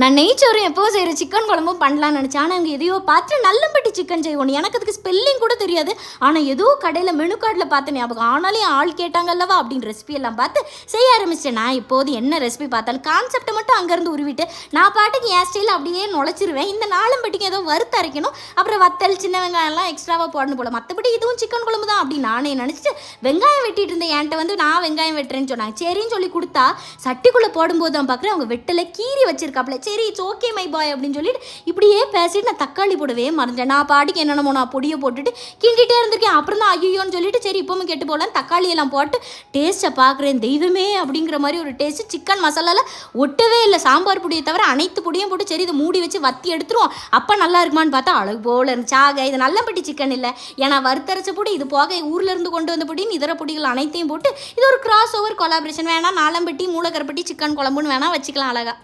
நான் நெய்ச்சோறும் எப்போவும் செய்கிற சிக்கன் குழம்பும் பண்ணலாம்னு நினச்சேன். ஆனால் அங்கே எதையோ பார்த்து நல்லம்பட்டி சிக்கன் செய்வோம் எனக்கு அதுக்கு ஸ்பெல்லிங் கூட தெரியாது. ஆனால் ஏதோ கடையில் மெனு கார்டில் பார்த்து ஞாபகம். ஆனாலும் ஆள் கேட்டாங்கல்லவா அப்படின்னு ரெசிபி எல்லாம் பார்த்து செய்ய ஆரம்பிச்சிட்டேன். நான் இப்போது என்ன ரெசிபி பார்த்தாலும் கான்செப்டை மட்டும் அங்கேருந்து உருவிட்டு நான் பாட்டுக்கு என் ஸ்டைல் அப்படியே நுழைச்சிருவேன். இந்த நாளம்பட்டிக்கு ஏதோ வறுத்து அரைக்கணும். அப்புறம் வத்தல் சின்ன வெங்காயம்லாம் எக்ஸ்ட்ராவாக போடணும் போல. மற்றபடி இதுவும் சிக்கன் குழம்பு தான் அப்படின்னு நானே நினச்சிட்டு வெங்காயம் வெட்டிட்டு இருந்தேன் என்கிட்ட வந்து நான் வெங்காயம் வெட்டுறேன்னு சொன்னாங்க. சரின்னு சொல்லி கொடுத்தா சட்டிக்குள்ளே போடும்போது தான் பார்க்குறேன் அவங்க வெட்டலை கீறி வச்சிருக்காப்புல சரி இட்ஸ் ஓகே மை பாய் அப்படின்னு சொல்லிட்டு இப்படியே பேசிட்டு நான் தக்காளி போடவே மறந்துட்டேன். நான் பாட்டுக்கு என்னென்னமோ நான் பொடியை போட்டுட்டு கிண்டிகிட்டே இருந்திருக்கேன். அப்புறம் தான் ஐயோன்னு சொல்லிட்டு சரி இப்பவும் கெட்டு போகலாம் தக்காளி எல்லாம் போட்டு டேஸ்ட்டை பார்க்குறேன். தெய்வமே அப்படிங்கிற மாதிரி ஒரு டேஸ்ட் சிக்கன் மசாலாவில் ஒட்டவே இல்லை. சாம்பார் பொடியை தவிர அனைத்து பொடியும் போட்டு சரி இதை மூடி வச்சு வத்தி எடுத்துருவோம். அப்போ நல்லா இருக்குமான்னு பார்த்தா அழகு போல இருந்துச்சு. இது நல்லபடி சிக்கன் இல்லை. ஏன்னா வறுத்தரைச்ச பொடி இது போக ஊரில் இருந்து கொண்டு வந்த பொடின்னு இதர பொடிகள் அனைத்தையும் போட்டு இது ஒரு கிராஸ் ஓவர் கொலாபரேஷன் வேணால் நாளம்பட்டி மூலக்கரப்பட்டி சிக்கன் குழம்புன்னு வேணால் வச்சுக்கலாம் அழகா.